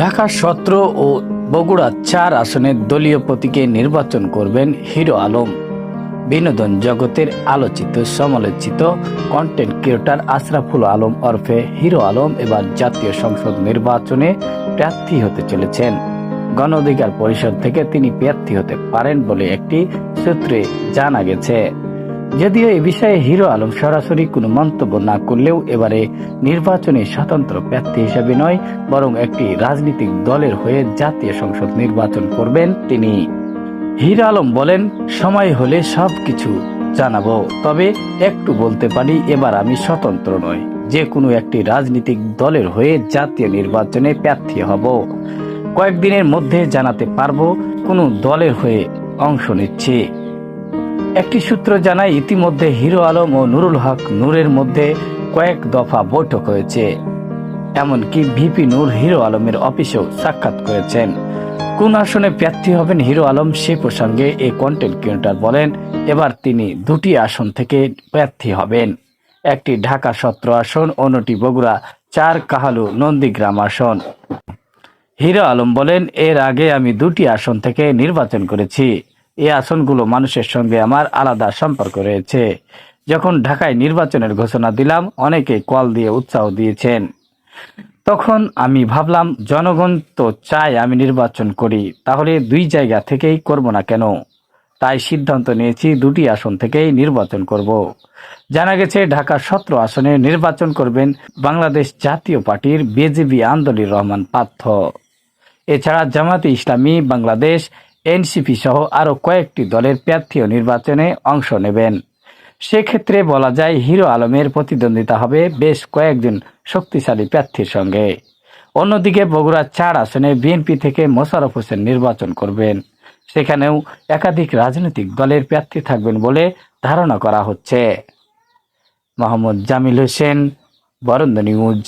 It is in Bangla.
ঢাকা সত্র ও বগুড়া চার আসনের দলীয় প্রতীকে নির্বাচন করবেন হিরো আলম। বিনোদন জগতের আলোচিত, সমালোচিত কন্টেন্ট ক্রিয়েটর আশরাফুল আলম ওরফে হিরো আলম এবার জাতীয় সংসদ নির্বাচনে প্রার্থী হতে চলেছেন। গণ অধিকার পরিষদ থেকে তিনি প্রার্থী হতে পারেন বলে একটি সূত্রে জানা গেছে। যদিও এ বিষয়ে হিরো আলম সরাসরি কোনো মন্তব্য না করলেও এবারে নির্বাচনে স্বতন্ত্র প্রার্থী হিসেবে নয়, বরং একটি রাজনৈতিক দলের হয়ে জাতীয় সংসদ নির্বাচন করবেন তিনি। হিরো আলম বলেন, সময় হলে সব কিছু জানাব, তবে একটু বলতে পারি, এবার আমি স্বতন্ত্র নই। যে কোনো একটি রাজনৈতিক দলের হয়ে জাতীয় নির্বাচনে প্রার্থী হব। কয়েকদিনের মধ্যে জানাতে পারব, কোনো দলের হয়ে অংশ নিচ্ছি। একটি সূত্র জানায় ইতিমধ্যে হিরো আলম ও নুরুল হক নূরের মধ্যে কয়েক দফা বৈঠক হয়েছে। এমনকি ভিপি নূর হিরো আলমের অফিসেও সাক্ষাৎ করেছেন। কোন আসনে প্রার্থী হবেন হিরো আলম সে প্রসঙ্গে এই কন্টেন্ট ক্রিয়েটর বলেন, এবার তিনি দুটি আসন থেকে প্রার্থী হবেন। একটি ঢাকা সত্র আসন, অন্যটি বগুড়া, চার কাহালু নন্দীগ্রাম আসন। হিরো আলম বলেন, এর আগে আমি দুটি আসন থেকে নির্বাচন করেছি। এই আসনগুলো মানুষের সঙ্গে আমার আলাদা সম্পর্ক রয়েছে। যখন ঢাকায় নির্বাচনের ঘোষণা দিলাম, অনেকে কল দিয়ে উৎসাহ দিয়েছেন। তখন আমি ভাবলাম, জনগণ তো চায় আমি নির্বাচন করি, তাহলে দুই জায়গা থেকেই করব না কেন? তাই সিদ্ধান্ত নিয়েছি, দুটি আসন থেকেই নির্বাচন করব। জানা গেছে, ঢাকা সতেরো আসনে নির্বাচন করবেন বাংলাদেশ জাতীয় পার্টির বিজেপি আন্দোলির রহমান পার্থ। এছাড়া জামাতে ইসলামী বাংলাদেশ এনসিপি সহ আরও কয়েকটি দলের প্রার্থীও নির্বাচনে অংশ নেবেন। সেক্ষেত্রে বলা যায়, হিরো আলমের প্রতিদ্বন্দ্বিতা হবে বেশ কয়েকজন শক্তিশালী প্রার্থীর সঙ্গে। অন্যদিকে বগুড়া চার আসনে বিএনপি থেকে মোশারফ হোসেন নির্বাচন করবেন। সেখানেও একাধিক রাজনৈতিক দলের প্রার্থী থাকবেন বলে ধারণা করা হচ্ছে। মোহাম্মদ জামিল হোসেন, বরন্দ নিউজ।